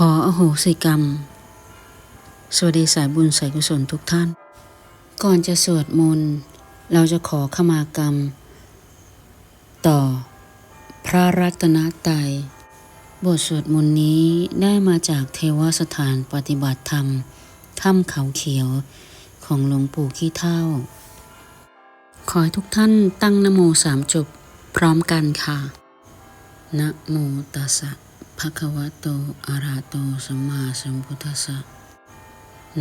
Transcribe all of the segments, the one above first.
ขออโหสิกรรม สวัสดีสายบุญสายกุศลทุกท่าน ก่อนจะสวดมนต์ เราจะขอขมากรรม ต่อ พระรัตนตรัยบทสวดมนต์นี้ได้มาจากเทวสถานปฏิบัติธรรม ถ้ำเขาเขียวของหลวงปู่ขี้เท่า ขอให้ทุกท่านตั้งนโมสามจบพร้อมกันค่ะนะโมตัสสะ ภะคะวะโต อะระหะโต สัมมาสัมพุทธัสสะ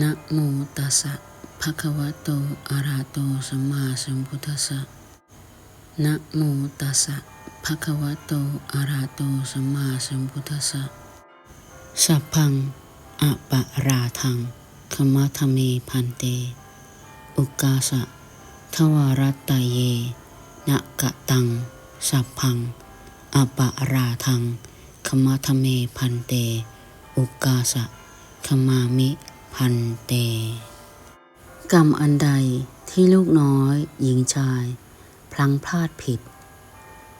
นะโมตัสสะภะคะวะโต อะระหะโต สัมมาสัมพุทธัสสะ นะโมตัสสะภะคะวะโต อะระหะโต สัมมาสัมพุทธัสสะ สัพพังอะปะราทังขมะทเมพันเต อุกาสะ ทวารัตตเยนะกะตัง สัพพังอปะราทัง ขมะทเมพันเต อุกาสะขมามิพันเต กรรมอันใดที่ลูกน้อย หญิงชาย พลังพลาดผิด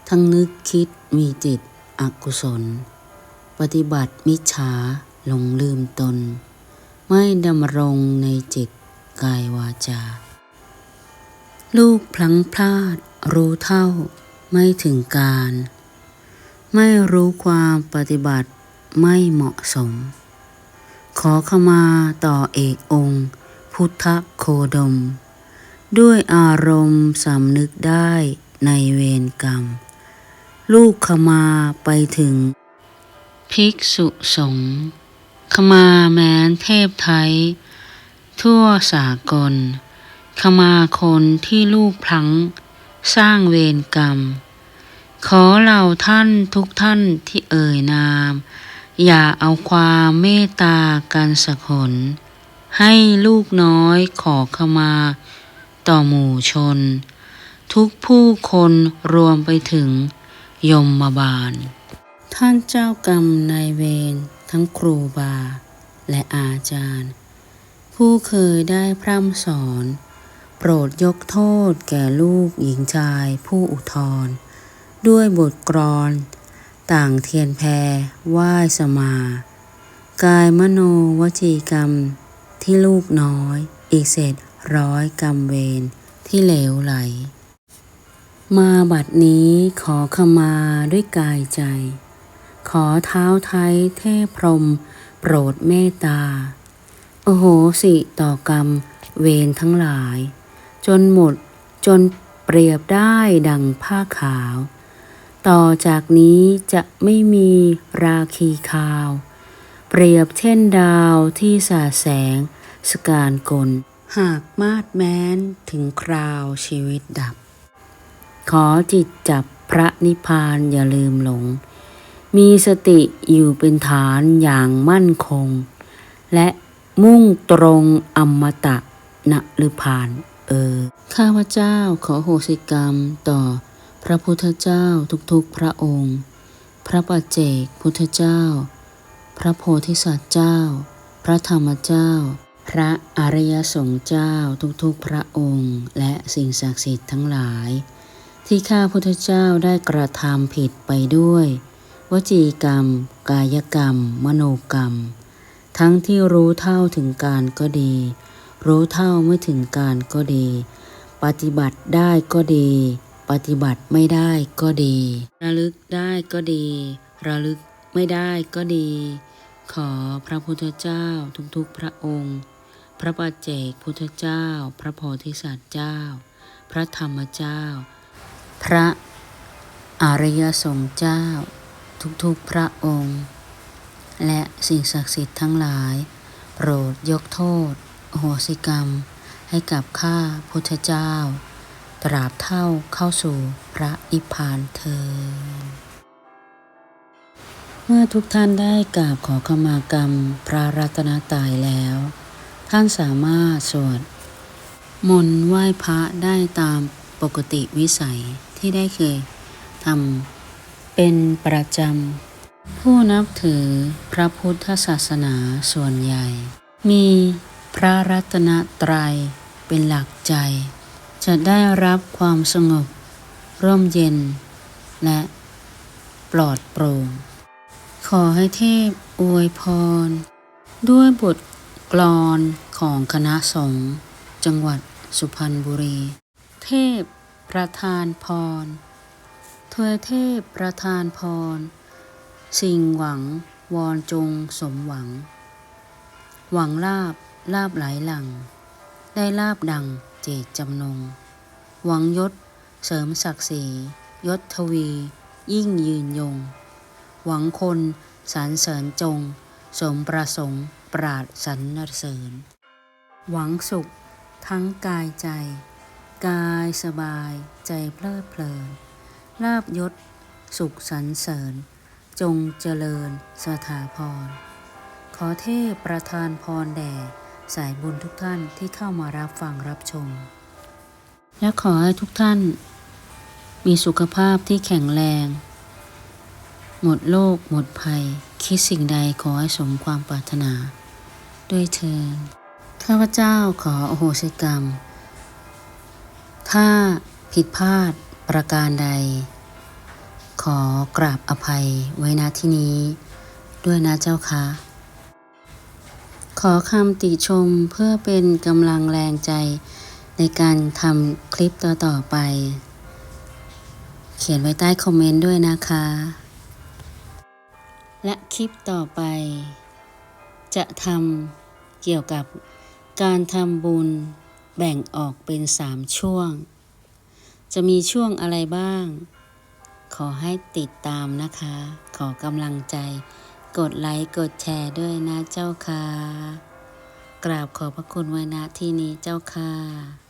ทั้งนึกคิดมีจิตอกุศล ปฏิบัติมิจฉาหลงลืมตน ไม่ดำรงในจิตกายวาจา ลูกพลังพลาดรู้เท่าไม่ถึงการ ไม่รู้ความปฏิบัติไม่เหมาะสม ขอขมาต่อเอกองค์ พุทธโคดม ด้วยอารมณ์สำนึกได้ในเวรกรรม ลูกขมาไปถึง ภิกษุสงฆ์ขมาแม้นเทพไทย ทั่วสากล ขมาคนที่ลูกพลัง สร้างเวรกรรม ขอเหล่าท่านทุกท่านที่เอ่ยนาม อย่าเอาความเมตตากันสักหน ให้ลูกน้อยขอขมา ต่อหมู่ชน ทุกผู้คนรวมไปถึงยมมาบาล ท่านเจ้ากรรมนายเวรทั้งครูบา และอาจารย์ ผู้เคยได้พร่ำสอน โปรดยกโทษแก่ลูกหญิงชายผู้อุทธร์ ด้วยบทกรอน ต่างเทียนแพรไหว้สมา กายมโนวจีกรรม ที่ลูกน้อย อีกเศษร้อยกรรมเวรที่เหลวไหล มาบัดนี้ขอขมาด้วยกายใจ ขอเท้าไทยเทพพรม โปรดเมตตา โอโหสิต่อกรรมเวรทั้งหลาย จนหมดจนเปรียบได้ดังผ้าขาว ต่อจากนี้จะไม่มีราคีคาว เปรียบเช่นดาวที่สาแสง สการกล หากมาดแม้นถึงคราวชีวิตดับ ขอจิตจับพระนิพพานอย่าลืมหลง มีสติอยู่เป็นฐานอย่างมั่นคง และมุ่งตรงอมตะนะหรือผ่าน เออ ข้าพเจ้าขอโหสิกรรมต่อ พระพุทธเจ้าทุกๆพระองค์ พระปัจเจกพุทธเจ้า พระโพธิสัตว์เจ้า พระธรรมเจ้า พระอริยสงฆ์เจ้าทุกๆพระองค์ และสิ่งศักดิ์สิทธิ์ทั้งหลาย ที่ข้าพุทธเจ้าได้กระทำผิดไปด้วย วจีกรรม กายกรรม มโนกรรม ทั้งที่รู้เท่าถึงการก็ดี รู้เท่าไม่ถึงการก็ดี ปฏิบัติได้ก็ดี ปฏิบัติไม่ได้ก็ดี ระลึกได้ก็ดี ระลึกไม่ได้ก็ดี ขอพระพุทธเจ้าทุกๆพระองค์ พระปัจเจกพุทธเจ้า พระโพธิสัตว์เจ้า พระธรรมเจ้า พระอริยสงฆ์เจ้า ทุกๆพระองค์ และสิ่งศักดิ์สิทธิ์ทั้งหลาย โปรดยกโทษโหสิกรรม ให้กับข้าพุทธเจ้า ตราบเท่าเข้าสู่พระนิพพานเธอญเมื่อทุกท่านได้กราบขอขมากรรมพระรัตนตรัยแล้ว ท่านสามารถสวดมนต์ไหว้พระได้ตามปกติวิสัยที่ได้เคยทำเป็นประจำ ผู้นับถือพระพุทธศาสนาส่วนใหญ่ มีพระรัตนตรัยเป็นหลักใจ จะได้รับความสงบ ร่มเย็น และปลอดโปร่ง ขอให้เทพอวยพร ด้วยบทกลอนของคณะสงฆ์จังหวัดสุพรรณบุรี เทพประทานพรถวยเทพประทานพร สิ่งหวังวอนจงสมหวัง หวังลาบลาบไหลหลัง ได้ลาบดัง เจตจำนง หวังยศ เสริมศักดิ์ศรียศทวี ยิ่งยืนยง หวังคนสรรเสริญจง สมประสงค์ ปราดสรรเสริญ หวังสุข ทั้งกายใจ กายสบาย ใจเพลิดเพลินลาบยศ สุขสรรเสริญ จงเจริญสถาพร ขอเทพประทานพรแด่ สายบุญทุกท่านที่เข้ามารับฟังรับชม และขอให้ทุกท่าน มีสุขภาพที่แข็งแรง หมดโรคหมดภัย คิดสิ่งใดขอให้สมความปรารถนา ด้วยเทินข้าพเจ้าขออโหสิกรรม ถ้าผิดพลาดประการใด ขอกราบอภัยไว้ณที่นี้ ด้วยนะเจ้าค่ะ อคำติชมเพื่อเป็นกำลังแรงใจ ในการทำคลิปต่อๆไป เขียนไว้ใต้คอมเมนต์ด้วยนะคะ และคลิปต่อไป จะทำเกี่ยวกับการทำบุญแบ่งออกเป็นสามช่วง จะมีช่วงอะไรบ้าง ขอให้ติดตามนะคะ ขอกำลังใจ กดไลค์กดแชร์ด้วยนะเจ้าค่ะ กราบขอบพระคุณไว้ณที่นี้เจ้าค่ะ